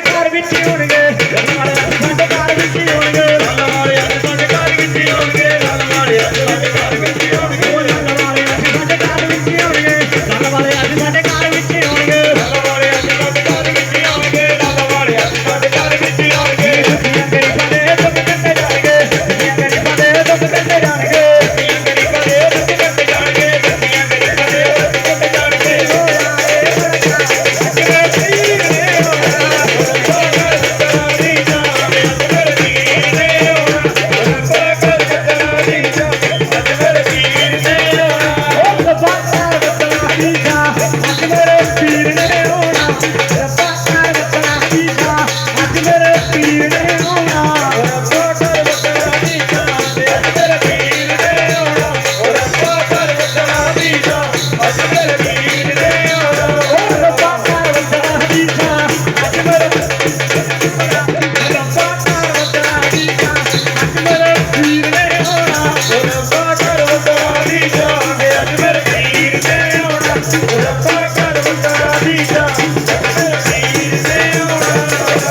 ਘਰ ਵਿੱਚ ਹੋਣਗੇ। Chegando